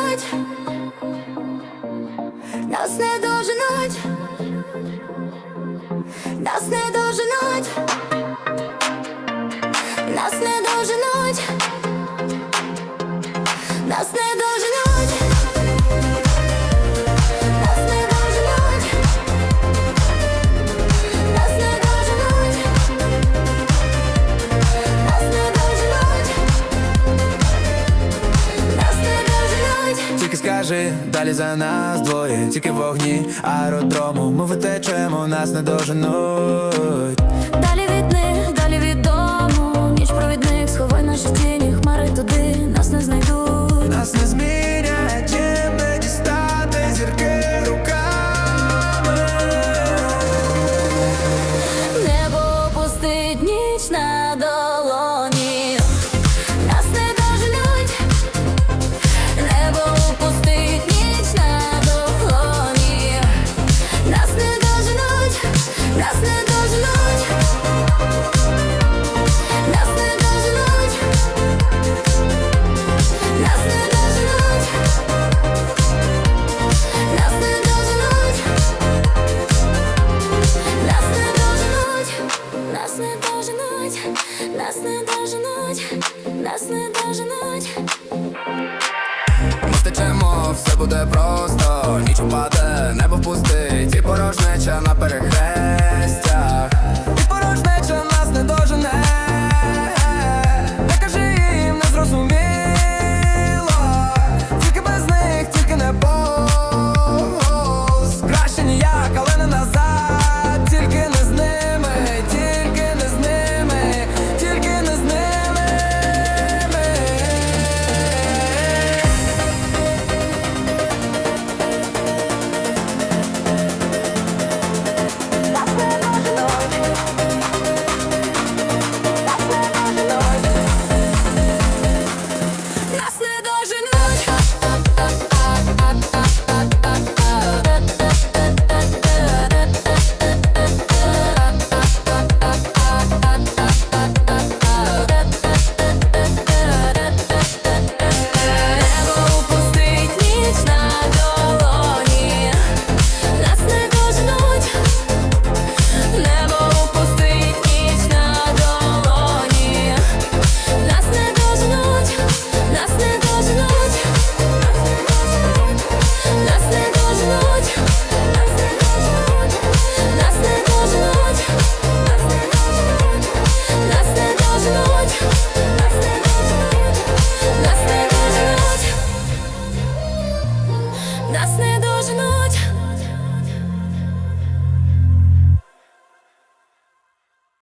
доженуть, нас не доженуть, нас не доженуть. Тільки скажи, далі за нас двоє, тільки вогні аеродрому. Ми витечемо, нас не доженуть. все буде просто, ніч упаде, небо впустить. І порожнеча на перехресті.